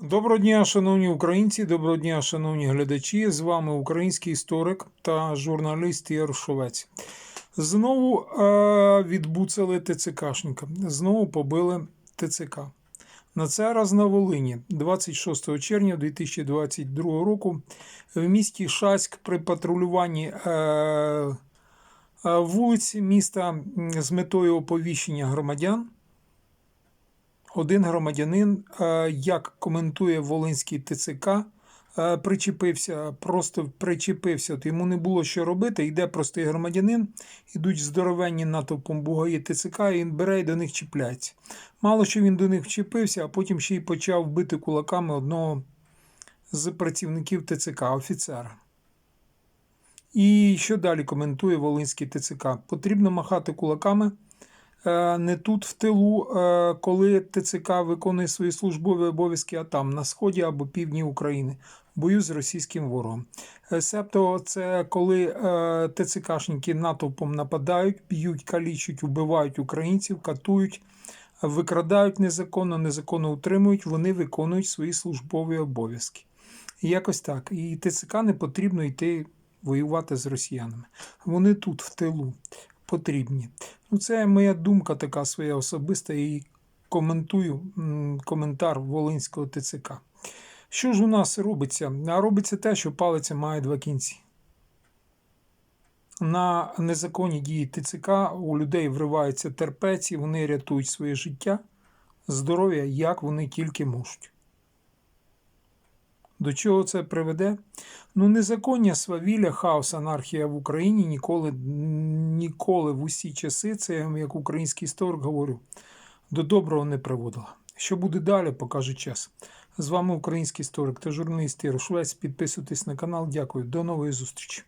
Доброго дня, шановні українці, доброго дня, шановні глядачі. З вами український історик та журналіст Ігор Шовець. Знову е, відбуцали ТЦКшника. Знову побили ТЦК. На цей раз на Волині, 26 червня 2022 року, в місті Шаськ при патрулюванні е, е, вулиць міста з метою оповіщення громадян один громадянин, е, як коментує Волинський ТЦК, е, причепився, просто причепився. От йому не було що робити. Йде простий громадянин, ідуть здоровенні натовпом бугаї ТЦК, і він бере і до них чіпляється. Мало що він до них вчепився, а потім ще й почав бити кулаками одного з працівників ТЦК, офіцера. І що далі коментує Волинський ТЦК? Потрібно махати кулаками не тут в тилу, е, коли ТЦК виконує свої службові обов'язки, а там, на сході або півдні України, бою з російським ворогом. Е, Себто, це коли е, ТЦКшники натовпом нападають, б'ють, калічуть, убивають українців, катують, викрадають незаконно, незаконно утримують, вони виконують свої службові обов'язки. Якось так. І ТЦК не потрібно йти воювати з росіянами. Вони тут, в тилу, потрібні. Ну, це моя думка така своя особиста і коментую коментар Волинського ТЦК. Що ж у нас робиться? А робиться те, що палиця має два кінці. На незаконні дії ТЦК у людей вриваються терпець, і вони рятують своє життя, здоров'я, як вони тільки можуть. До чого це приведе? Ну, незаконня свавілля, хаос, анархія в Україні ніколи, ніколи в усі часи, це я як український історик говорю, до доброго не приводила. Що буде далі, покаже час. З вами український історик та журналіст Ігор Підписуйтесь на канал. Дякую. До нової зустрічі.